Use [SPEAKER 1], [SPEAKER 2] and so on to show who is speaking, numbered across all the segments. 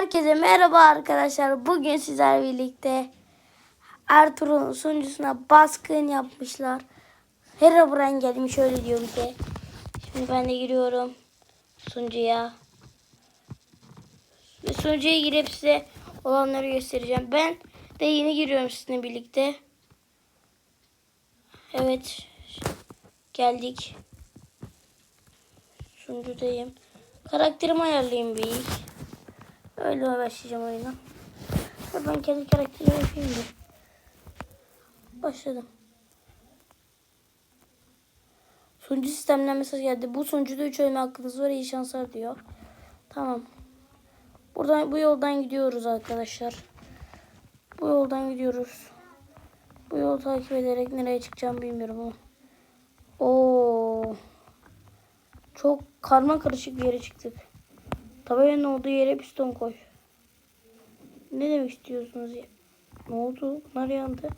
[SPEAKER 1] Herkese merhaba arkadaşlar. Bugün sizler birlikte Ertuğrul'un sunucusuna baskın yapmışlar. Herobrine gelmiş öyle diyor bize. Şimdi ben de giriyorum sunucuya. Ve sunucuya girip size olanları göstereceğim. Ben de yeni giriyorum sizinle birlikte. Evet. Geldik. Sunucudayım. Karakterimi ayarlayayım bir. Öyle başlayacağım oyuna. Ben kendi karakterimi yapayım da. Başladım. Sunucu sistemden mesaj geldi. Bu sunucuda 3 oyun hakkınız var. İyi şanslar diyor. Tamam. Buradan bu yoldan gidiyoruz arkadaşlar. Bu yoldan gidiyoruz. Bu yolu takip ederek nereye çıkacağım bilmiyorum ama. Oo. Çok karma karışık bir yere çıktık. Tabelanın olduğu yere piston koy. Ne demek istiyorsunuz ya? Ne oldu? Bunlar yandı.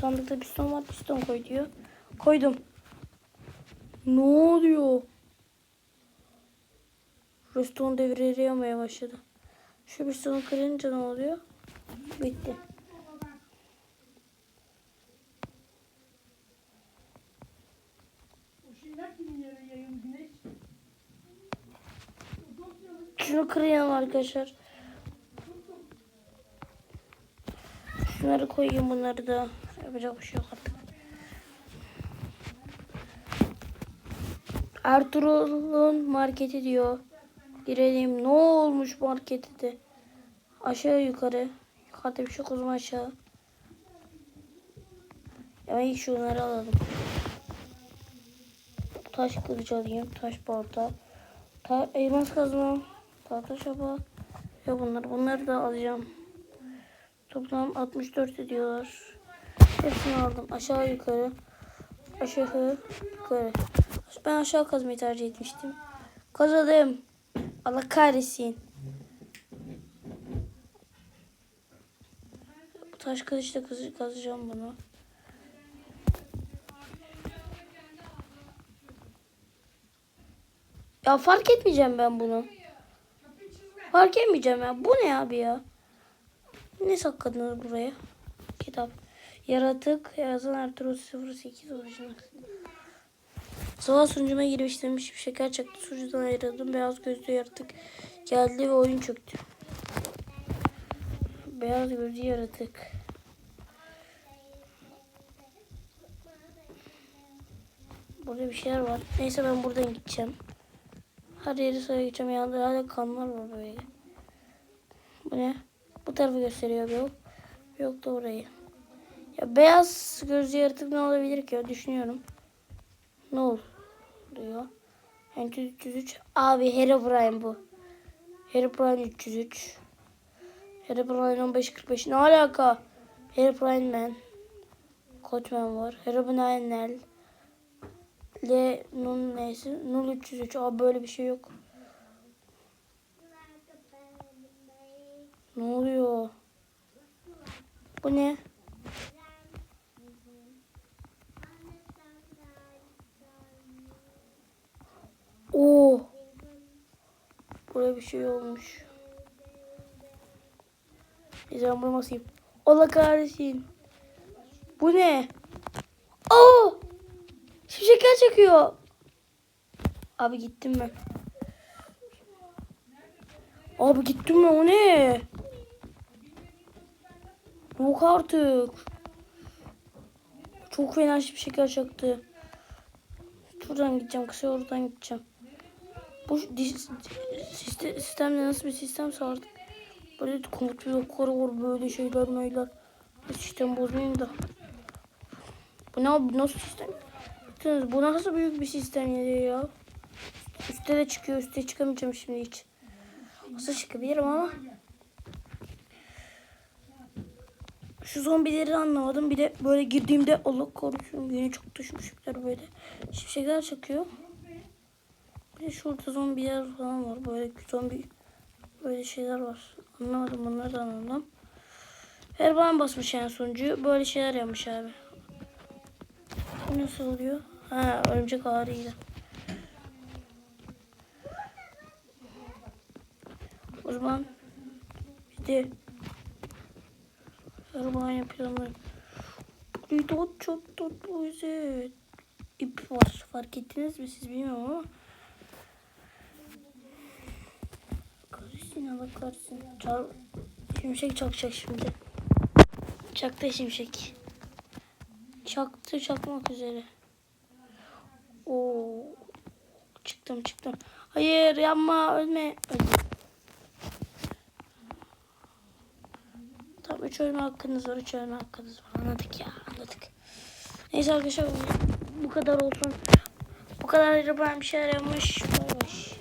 [SPEAKER 1] Sandıkta piston var. Piston koy diyor. Koydum. Ne oluyor? Piston devreye başladı. Şu pistonu kırınca ne oluyor? Bitti. Şunu kırayım arkadaşlar. Şunları koyayım bunları da. Yapacak bir şey yok artık. Ertuğrul'un marketi diyor. Girelim. Ne olmuş marketi de? Aşağı yukarı. Yukarıda bir şey zaman aşağı. Ya ilk şunları alalım. Taş kılıcı alayım. Taş balta. Ta elmas kazma. Şaba. Ve bunlar. Bunları da alacağım. Toplam 64 ediyorlar. Hepsini aldım. Aşağı yukarı. Aşağı yukarı. Ben aşağı kazmayı tercih etmiştim. Kazandım. Allah kahretsin. Taş kılıçla kaz kazacağım bunu. Ya fark etmeyeceğim ben bunu. Fark etmeyeceğim ya. Bu ne abi ya? Ne sakladınız buraya? Kitap. Yaratık. Yazan Ertuğrul 08 orijinal. Sabah sunucuma girmiştim. Bir şeker çaktı. Sunucudan ayrıldım. Beyaz gözlü yaratık geldi ve oyun çöktü. Beyaz gözlü yaratık. Burada bir şeyler var. Neyse ben buradan gideceğim. Her yeri gideceğim. Yanında hala kanlar var böyle. Bu ne? Bu tarafı gösteriyor yok. Yok da orayı. Ya beyaz gözlü yaratık ne olabilir ki? Düşünüyorum. Ne oluyor? Entity 303. Abi Herobrine bu. Herobrine 303. Herobrine 1545. Ne alaka? Herobrine Man. Koçman var. Herobrine Nel. L nun neyse 0303 abi böyle bir şey yok. Ne oluyor? Bu ne? Oo. Buraya bir şey olmuş. Neyse ben bunu basayım. Allah kahretsin. Bu ne? Çekiyor. Abi gittim ben. Abi gittim ben o ne? Yok artık. Çok fena şimşekler çaktı. Şuradan gideceğim. Kısa oradan gideceğim. Bu sistem, sistemde nasıl bir sistem sardık? Böyle komut blokları var. Böyle şeyler meyler. Sistem bozmayayım da. Bu ne abi? Nasıl sistem? Baksanız bu nasıl büyük bir sistem ya. Üste de çıkıyor. Üste çıkamayacağım şimdi hiç. Nasıl çıkabilirim ama. Şu zombileri anlamadım. Bir de böyle girdiğimde Allah korusun yine çok düşmüşler böyle. Şimşekler çakıyor. Bir de şurada zombiler falan var. Böyle zombi böyle şeyler var. Anlamadım bunları da anladım. Her basmış yani sonucu. Böyle şeyler yapmış abi. Bu nasıl oluyor? Ha örümcek ağrıyla. O zaman bir de araba yapıyorlar. Burayı çok tatlı güzel. İp var. Fark ettiniz mi siz bilmiyorum ama. Kahretsin Allah kahretsin. Çal şimşek çakacak şimdi. Çaktı şimşek. Çaktı çakmak üzere. Oo. Çıktım çıktım. Hayır yanma ölme. Öldüm. Tamam 3 ölme hakkınız var. 3 ölme hakkınız var. Anladık ya anladık. Neyse arkadaşlar bu- kadar olsun. Bu kadar ben bir şeyler yapmış. Bay.